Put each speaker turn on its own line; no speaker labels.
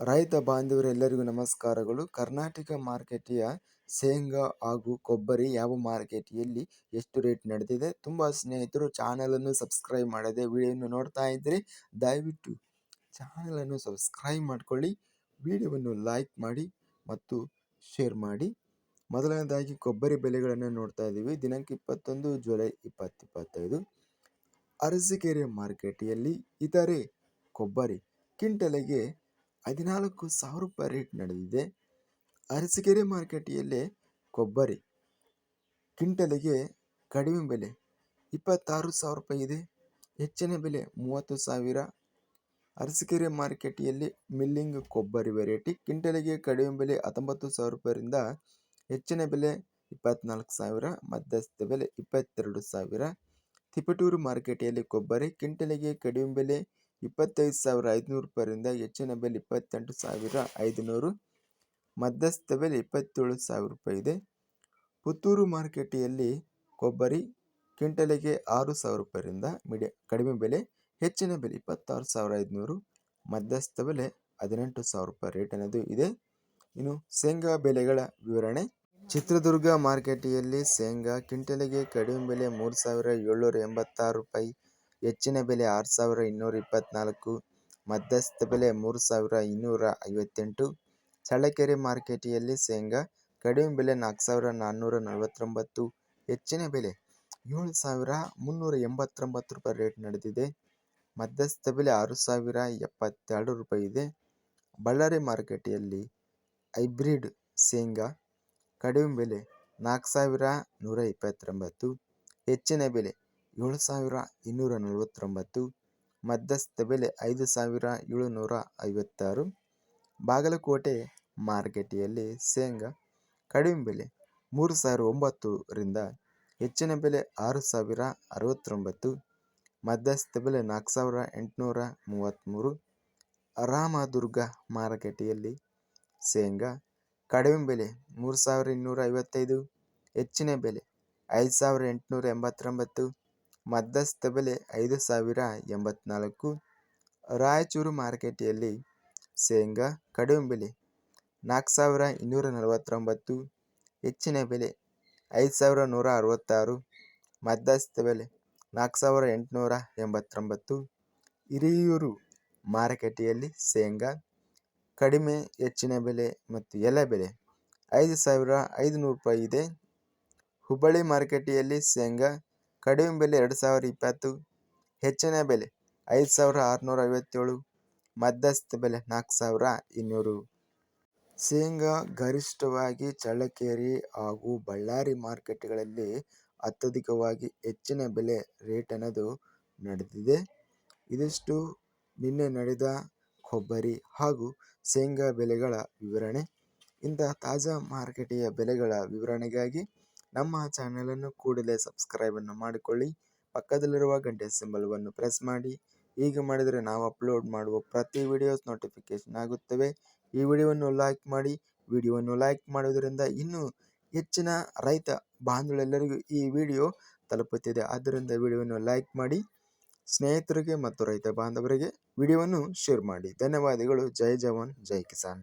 ರೈತ ಬಾಂಧವರೆಲ್ಲರಿಗೂ ನಮಸ್ಕಾರಗಳು. ಕರ್ನಾಟಕ ಮಾರ್ಕೆಟಿಯ ಶೇಂಗಾ ಹಾಗೂ ಕೊಬ್ಬರಿ ಯಾವ ಮಾರ್ಕೆಟಿಯಲ್ಲಿ ಎಷ್ಟು ರೇಟ್ ನಡೆದಿದೆ ತುಂಬ ಸ್ನೇಹಿತರು ಚಾನಲನ್ನು ಸಬ್ಸ್ಕ್ರೈಬ್ ಮಾಡದೆ ವಿಡಿಯೋವನ್ನು ನೋಡ್ತಾ ಇದ್ದರೆ, ದಯವಿಟ್ಟು ಚಾನಲನ್ನು ಸಬ್ಸ್ಕ್ರೈಬ್ ಮಾಡಿಕೊಳ್ಳಿ, ವಿಡಿಯೋವನ್ನು ಲೈಕ್ ಮಾಡಿ ಮತ್ತು ಶೇರ್ ಮಾಡಿ. ಮೊದಲನೇದಾಗಿ ಕೊಬ್ಬರಿ ಬೆಲೆಗಳನ್ನು ನೋಡ್ತಾ ಇದ್ದೀವಿ. ದಿನಾಂಕ ಇಪ್ಪತ್ತೊಂದು, ಜುಲೈ ಇಪ್ಪತ್ತು ಇಪ್ಪತ್ತೈದು. ಅರಸೀಕೆರೆ ಮಾರ್ಕೆಟಿಯಲ್ಲಿ ಇತರೆ ಕೊಬ್ಬರಿ ಕ್ವಿಂಟಲಿಗೆ ಹದಿನಾಲ್ಕು ಸಾವಿರ ರೂಪಾಯಿ ರೇಟ್ ನಡೆದಿದೆ. ಅರಸೀಕೆರೆ ಮಾರ್ಕೆಟಿಯಲ್ಲಿ ಕೊಬ್ಬರಿ ಕ್ವಿಂಟಲಿಗೆ ಕಡಿಮೆ ಬೆಲೆ ಇಪ್ಪತ್ತಾರು ಸಾವಿರ ರೂಪಾಯಿ ಇದೆ. ಹೆಚ್ಚಿನ ಬೆಲೆ ಮೂವತ್ತು ಸಾವಿರ. ಅರಸೀಕೆರೆ ಮಾರ್ಕೆಟಿಯಲ್ಲಿ ಮಿಲ್ಲಿಂಗ್ ಕೊಬ್ಬರಿ ವೆರೈಟಿ ಕ್ವಿಂಟಲಿಗೆ ಕಡಿಮೆ ಬೆಲೆ ಹತ್ತೊಂಬತ್ತು ಸಾವಿರ ರೂಪಾಯಿಯಿಂದ ಹೆಚ್ಚಿನ ಬೆಲೆ ಇಪ್ಪತ್ನಾಲ್ಕು ಸಾವಿರ, ಮಧ್ಯಸ್ಥ ಬೆಲೆ ಇಪ್ಪತ್ತೆರಡು ಸಾವಿರ. ತಿಪಟೂರು ಮಾರ್ಕೆಟಿಯಲ್ಲಿ ಕೊಬ್ಬರಿ ಕ್ವಿಂಟಲಿಗೆ ಕಡಿಮೆ ಬೆಲೆ ಇಪ್ಪತ್ತೈದು ಸಾವಿರ ಐದುನೂರು ರೂಪಾಯಿಂದ ಹೆಚ್ಚಿನ ಬೆಲೆ ಇಪ್ಪತ್ತೆಂಟು ಸಾವಿರ ಐದುನೂರು, ಮಧ್ಯಸ್ಥ ಬೆಲೆ ಇಪ್ಪತ್ತೇಳು ಸಾವಿರ ರೂಪಾಯಿ ಇದೆ. ಪುತ್ತೂರು ಮಾರ್ಕೆಟಿಯಲ್ಲಿ ಕೊಬ್ಬರಿ ಕ್ವಿಂಟಲಿಗೆ ಆರು ಸಾವಿರ ರೂಪಾಯಿಂದ ಮಿಡಿ ಕಡಿಮೆ ಬೆಲೆ, ಹೆಚ್ಚಿನ ಬೆಲೆ ಇಪ್ಪತ್ತಾರು ಸಾವಿರ ಐದುನೂರು, ಮಧ್ಯಸ್ಥ ಬೆಲೆ ಹದಿನೆಂಟು ಸಾವಿರ ರೂಪಾಯಿ ರೇಟ್ ಅನ್ನೋದು ಇದೆ. ಇನ್ನು ಶೇಂಗಾ ಬೆಲೆಗಳ ವಿವರಣೆ. ಚಿತ್ರದುರ್ಗ ಮಾರ್ಕೆಟಿಯಲ್ಲಿ ಶೇಂಗಾ ಕ್ವಿಂಟಲಿಗೆ ಕಡಿಮೆ ಬೆಲೆ ಮೂರು ಸಾವಿರ ಏಳ್ನೂರ ಎಂಬತ್ತಾರು ರೂಪಾಯಿ ಹೆಚ್ಚಿನ ಬೆಲೆ ಆರು ಸಾವಿರ ಇನ್ನೂರ ಇಪ್ಪತ್ತ್ನಾಲ್ಕು ಮಧ್ಯಸ್ಥ ಬೆಲೆ ಮೂರು ಸಾವಿರ ಇನ್ನೂರ ಐವತ್ತೆಂಟು, ಚಳ್ಳಕೆರೆ ಮಾರ್ಕೆಟಿಯಲ್ಲಿ ಶೇಂಗಾ ಕಡಿಮೆ ಬೆಲೆ ನಾಲ್ಕು ಸಾವಿರ ನಾನ್ನೂರ ನಲವತ್ತೊಂಬತ್ತು, ಹೆಚ್ಚಿನ ಬೆಲೆ ಏಳು ಸಾವಿರ ಮುನ್ನೂರ ಎಂಬತ್ತೊಂಬತ್ತು ರೂಪಾಯಿ ರೇಟ್ ನಡೆದಿದೆ. ಮಧ್ಯಸ್ಥ ಬೆಲೆ ಆರು ಸಾವಿರ ಎಪ್ಪತ್ತೆರಡು ರೂಪಾಯಿ ಇದೆ. ಬಳ್ಳಾರಿ ಮಾರ್ಕೆಟಿಯಲ್ಲಿ ಹೈಬ್ರಿಡ್ ಶೇಂಗಾ ಕಡಿಮೆ ಬೆಲೆ ನಾಲ್ಕು ಸಾವಿರ ನೂರ ಇಪ್ಪತ್ತೊಂಬತ್ತು, ಹೆಚ್ಚಿನ ಬೆಲೆ ಏಳು ಸಾವಿರ ಇನ್ನೂರ ನಲವತ್ತೊಂಬತ್ತು, ಮಧ್ಯಸ್ಥ ಬೆಲೆ ಐದು ಸಾವಿರ ಏಳುನೂರ ಐವತ್ತಾರು. ಬಾಗಲಕೋಟೆ ಮಾರ್ಕೆಟಿಯಲ್ಲಿ ಶೇಂಗಾ ಕಡಿಮೆ ಬೆಲೆ ಮೂರು ಸಾವಿರ ಒಂಬತ್ತರಿಂದ ಹೆಚ್ಚಿನ ಬೆಲೆ ಆರು ಸಾವಿರ ಅರವತ್ತೊಂಬತ್ತು. ಮಧ್ಯಸ್ಥ ಬೆಲೆ ನಾಲ್ಕು ಸಾವಿರ ಎಂಟುನೂರ ಮೂವತ್ತ್ಮೂರು. ರಾಮದುರ್ಗ ಮಾರುಕಟ್ಟೆಯಲ್ಲಿ ಶೇಂಗಾ ಕಡಿಮೆ ಬೆಲೆ ಮೂರು ಸಾವಿರ ಇನ್ನೂರ ಐವತ್ತೈದು. ಹೆಚ್ಚಿನ ಬೆಲೆ ಐದು ಸಾವಿರ ಎಂಟುನೂರ ಎಂಬತ್ತೊಂಬತ್ತು. ಮಧ್ಯಸ್ಥ ಬೆಲೆ ಐದು ಸಾವಿರ ಎಂಬತ್ನಾಲ್ಕು. ರಾಯಚೂರು ಮಾರುಕಟ್ಟೆಯಲ್ಲಿ ಶೇಂಗಾ ಕಡಿಮೆ ಬೆಲೆ ನಾಲ್ಕು ಸಾವಿರ ಇನ್ನೂರ ನಲವತ್ತೊಂಬತ್ತು. ಹೆಚ್ಚಿನ ಬೆಲೆ ಐದು ಸಾವಿರ ನೂರ ಅರವತ್ತಾರು. ಮಧ್ಯಸ್ಥ ಬೆಲೆ ನಾಲ್ಕು ಸಾವಿರ ಎಂಟುನೂರ ಎಂಬತ್ತೊಂಬತ್ತು. ಹಿರಿಯೂರು ಮಾರುಕಟ್ಟೆಯಲ್ಲಿ ಶೇಂಗಾ ಕಡಿಮೆ, ಹೆಚ್ಚಿನ ಬೆಲೆ ಮತ್ತು ಎಲೆ ಬೆಲೆ ಐದು ಸಾವಿರ ಐದುನೂರು ರೂಪಾಯಿ ಇದೆ. ಹುಬ್ಬಳ್ಳಿ ಮಾರುಕಟ್ಟೆಯಲ್ಲಿ ಶೇಂಗಾ ಕಡಿಮೆ ಬೆಲೆ ಎರಡು ಸಾವಿರ ಇಪ್ಪತ್ತು, ಹೆಚ್ಚಿನ ಬೆಲೆ ಐದು ಸಾವಿರ ಆರುನೂರ ಐವತ್ತೇಳು, ಮಧ್ಯಸ್ಥ ಬೆಲೆ ನಾಲ್ಕು ಸಾವಿರ ಇನ್ನೂರು. ಶೇಂಗಾ ಗರಿಷ್ಠವಾಗಿ ಚಳ್ಳಕೆರೆ ಹಾಗೂ ಬಳ್ಳಾರಿ ಮಾರ್ಕೆಟ್ಗಳಲ್ಲಿ ಅತ್ಯಧಿಕವಾಗಿ ಹೆಚ್ಚಿನ ಬೆಲೆ ರೇಟ್ ಅನ್ನೋದು ನಡೆದಿದೆ. ಇದಿಷ್ಟು. ನಿನ್ನೆ ನಡೆದ ಕೊಬ್ಬರಿ ಹಾಗೂ ಶೇಂಗಾ ಬೆಲೆಗಳ ವಿವರಣೆ. ಇಂಥ ತಾಜಾ ಮಾರುಕಟ್ಟೆಯ ಬೆಲೆಗಳ ವಿವರಣೆಗಾಗಿ ನಮ್ಮ ಚಾನಲನ್ನು ಕೂಡಲೇ ಸಬ್ಸ್ಕ್ರೈಬನ್ನು ಮಾಡಿಕೊಳ್ಳಿ. ಪಕ್ಕದಲ್ಲಿರುವ ಗಂಟೆ ಸಿಂಬಲವನ್ನು ಪ್ರೆಸ್ ಮಾಡಿ. ಹೀಗೆ ಮಾಡಿದರೆ ನಾವು ಅಪ್ಲೋಡ್ ಮಾಡುವ ಪ್ರತಿ ವಿಡಿಯೋಸ್ ನೋಟಿಫಿಕೇಷನ್ ಆಗುತ್ತವೆ. ಈ ವಿಡಿಯೋವನ್ನು ಲೈಕ್ ಮಾಡಿ. ವಿಡಿಯೋವನ್ನು ಲೈಕ್ ಮಾಡುವುದರಿಂದ ಇನ್ನೂ ಹೆಚ್ಚಿನ ರೈತ ಬಾಂಧವರೆಲ್ಲರಿಗೂ ಈ ವಿಡಿಯೋ ತಲುಪುತ್ತಿದೆ. ಆದ್ದರಿಂದ ವಿಡಿಯೋವನ್ನು ಲೈಕ್ ಮಾಡಿ. ಸ್ನೇಹಿತರಿಗೆ ಮತ್ತು ರೈತ ಬಾಂಧವರಿಗೆ ವಿಡಿಯೋವನ್ನು ಶೇರ್ ಮಾಡಿ. ಧನ್ಯವಾದಗಳು. ಜೈ ಜವಾನ್. ಜೈ ಕಿಸಾನ್.